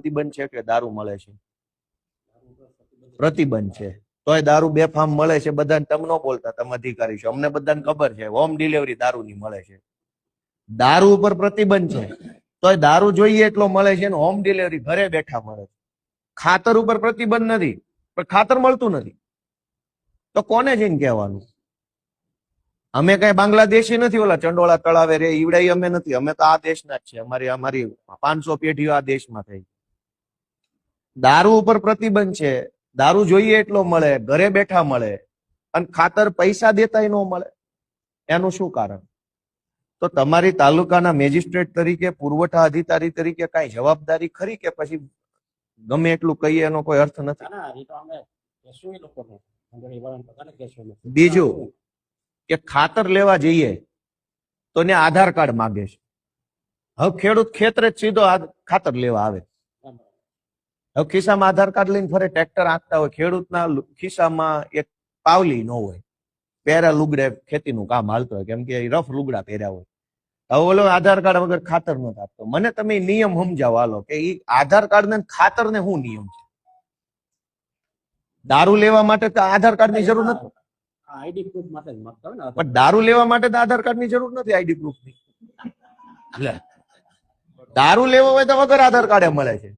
પ્રતિબંધ છે કે દારૂ મળે છે? પ્રતિબંધ છે. તોય દારૂ બેફામ મળે છે બધાને તમે ન બોલતા તમે અધિકારી છો. અમને બધાને ખબર છે હોમ ડિલિવરી દારૂની મળે છે. દારૂ ઉપર પ્રતિબંધ છે. તોય દારૂ જોઈએ એટલો મળે છે ને હોમ ડિલિવરી ઘરે બેઠા મળે છે. ખાતર ઉપર પ્રતિબંધ નથી પણ ખાતર મળતું નથી. તો કોને જઈને કહેવાનું? અમે કઈ બાંગ્લાદેશી નથી ઓલા ચંડોળા તળાવે રે ઈવડાઈ અમે નથી. અમે તો આ દેશના જ છે. અમારી અમારી પાંચસો પેઢીઓ આ દેશમાં થઈ. દારૂ ઉપર પ્રતિબંધ છે. દારૂ જોઈએ એટલો મળે ઘરે બેઠા મળે અને ખાતર પૈસા દેતાય ન મળે. એનું શું કારણ? તો તમારી તાલુકાના મેજિસ્ટ્રેટ તરીકે પુરવઠા અધિકારી તરીકે કઈ જવાબદારી ખરી કે પછી ગમે એટલું કહીએ એનો કોઈ અર્થ નથી. બીજું કે ખાતર લેવા જઈએ તો ને આધાર કાર્ડ માંગે છે. હવે ખેડૂત ખેતરે જ સીધો ખાતર લેવા આવે. હવે ખિસ્સામાં આધાર કાર્ડ લઈને ફરે ટ્રેક્ટર આંકતા હોય ખેડૂતના ખિસ્સામાં એક પાવલી ન હોય પહેરા લુગડે ખેતીનું કામ હાલતું હોય કેમ કે એ રફ લુગડા પહેર્યા હોય. હવે ઓલો આધાર કાર્ડ વગર ખાતર નથી આપતો. મને તમે નિયમ સમજાવો હાલો કે એ આધાર કાર્ડ ને ખાતર ને શું નિયમ છે? દારૂ લેવા માટે તો આધાર કાર્ડની જરૂર નથી. આઈડી પ્રૂફ માટે પણ દારૂ લેવા માટે તો આધાર કાર્ડની જરૂર નથી આઈડી પ્રૂફની. દારૂ લેવો હોય તો વગર આધાર કાર્ડ મળે છે.